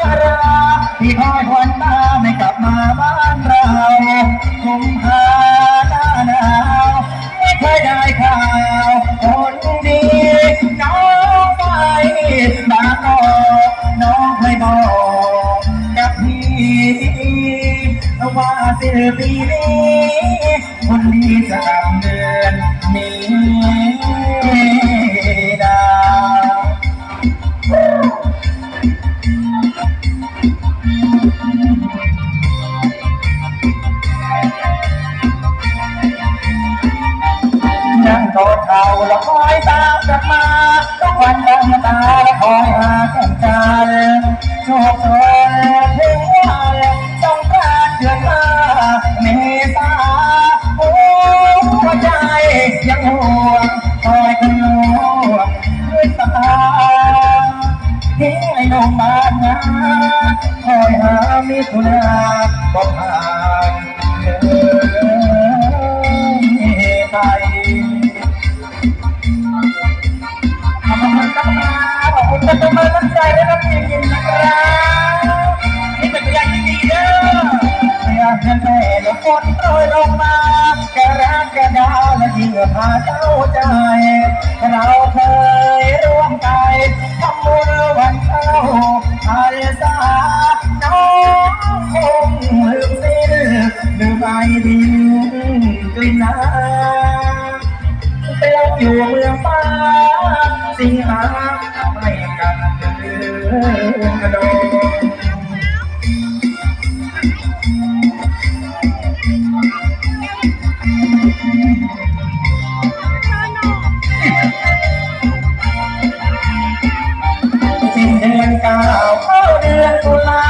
กราที่คอยควันตาไม่กลับมาบ้านเราคุมหาหน้าหนาวไม่เคยได้ข่าวคนดีน้องไปตาโตน้องเคยบอกกับพี่ว่าสิ้นปีนี้คนดีจะกำเล้วคอยตามกลับมาทุกวันดังตาและคอยหาแก่นกันโชคโชนเทวันต้องการเดือนมาเมษาโอ้หัวใจยังห่วงคอยกันลวงด้วยตาทิ้งไอ้นุ่มบ้านนาคอยหามิถุนาบอกผ่าากจะได้ลฝนโปรยลงมากระรักกระดาและยิ่งพาเจ้าใจ เราเคยร่วมใจทำบุญวันเช้าอาสาน้องคงลืมสิ้นลืมไอดินกลิ่นน้ำเราอยู่เมืองฟ้าสิงหาไม่กันเดือนกระโดด ก้าเข้าเดือนตุลา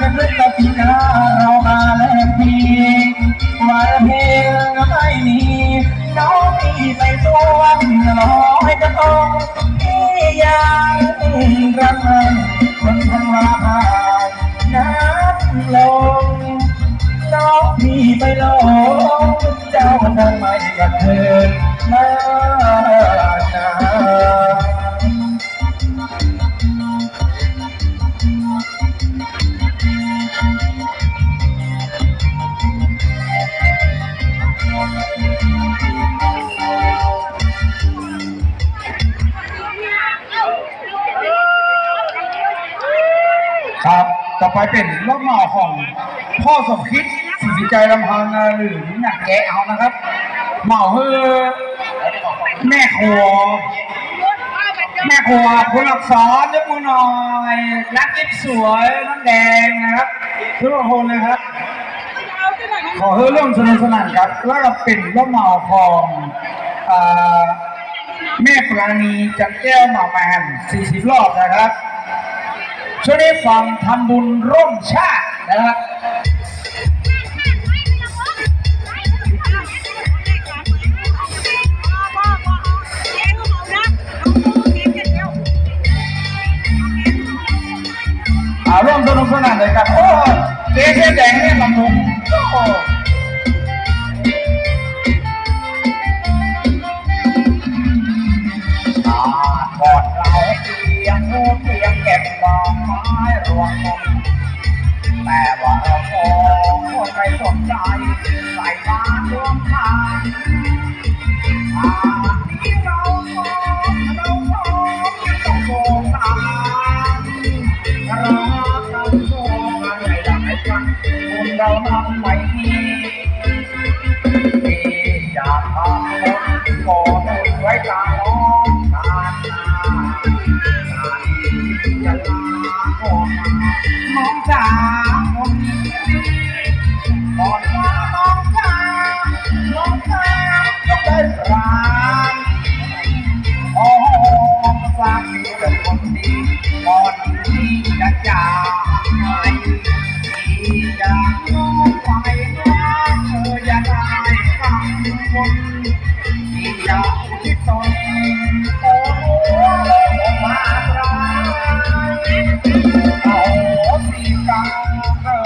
กันพฤษภีนาเรามาแลกพีวันเพลงไม่มีน้องพี่ไปตวงลอยกระทงพี่ยังรักมันคนทั้งวานน้ำลงน้องพี่ไปลงเจ้าทำไมกับเธอมา ต่อไปเป็นรอบหน่อของพ่อสมคิดสิริใจลำพังหรือหนักแกะเอานะครับเหมาคือแม่ครัวแม่ครัวคุณอักษรยกมือหน่อยรักกิ๊บสวยน้ำแดงนะครับทุกคนเลยครับ ขอเพื่อเรื่องสนุกสนานครับ แล้วก็เป็นรอบหน่อของแม่ปราณีจันแก้วหน่อแมน40 รอบนะครับ ช่วงนี้ฟังทำบุญร่วมชาตินะครับ แต่ว่าเราคงคนไม่สนใจใส่บาตรวมทางอ่าที่เราขอเราขอต้องโกงตามรักกันโชคกันให้ได้กันบุญเราทำไม่ดีที่อยากทำบุญขอบุญไว้กลางน้องกานนาการที่จะลา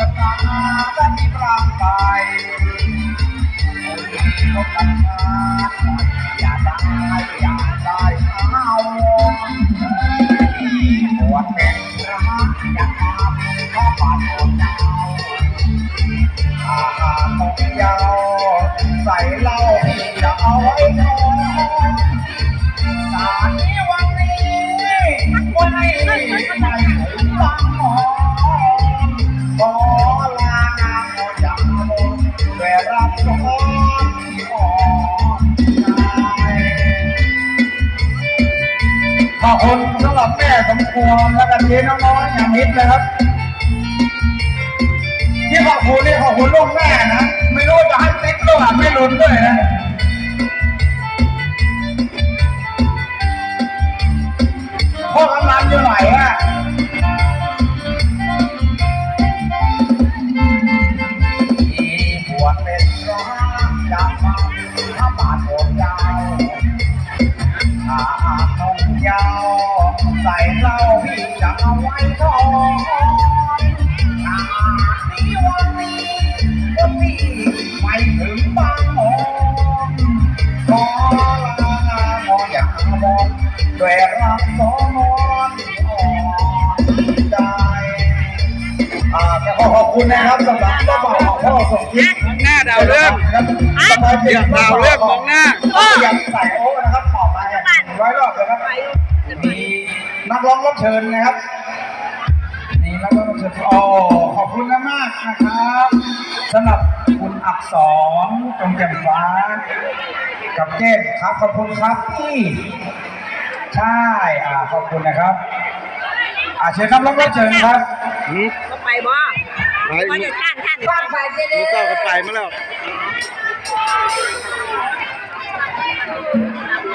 ดมาได้มีร่างกายเขาทำงานอย่าได้อย่าได้เอา ขอบคุณสำหรับแม่สมควรและกันทีน้องๆอย่างมิตรนะครับที่ขอบคุณนี่ขอบคุณลูกแม่นะ ไม่รู้จะให้ติ๊กหรือว่าไม่ลุ้นด้วยนะ จะเอาไว้ทองอานี้วันนี้วันนี้ไม่ถึงบางหมอนขอลางามออย่ามองด้วยรักสองนอนอ่อนใจอ่าแต่ขอขอบคุณนะครับสำหรับเจ้าบ่าวของพ่อสมคิดมองหน้าดาวเรื่องครับสมาชิกเรื่องดาวเรื่องมองหน้า อยากใส่ นักร้องรับเชิญนะครับ นี่นักร้องรับเชิญโอ้ขอบคุณมากๆนะครับสำหรับคุณอักษรตรงแจ่มฟ้า กับเก้ครับขอบคุณครับพี่ใช่อ่าขอบคุณนะครับอ่าเชิญนักร้องรับเชิญครับก็ไปบ่ไปว่ามืจะอท่านท่านว่าไปจะได้เจ้าก็ไปมาแล้ว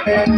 เป็น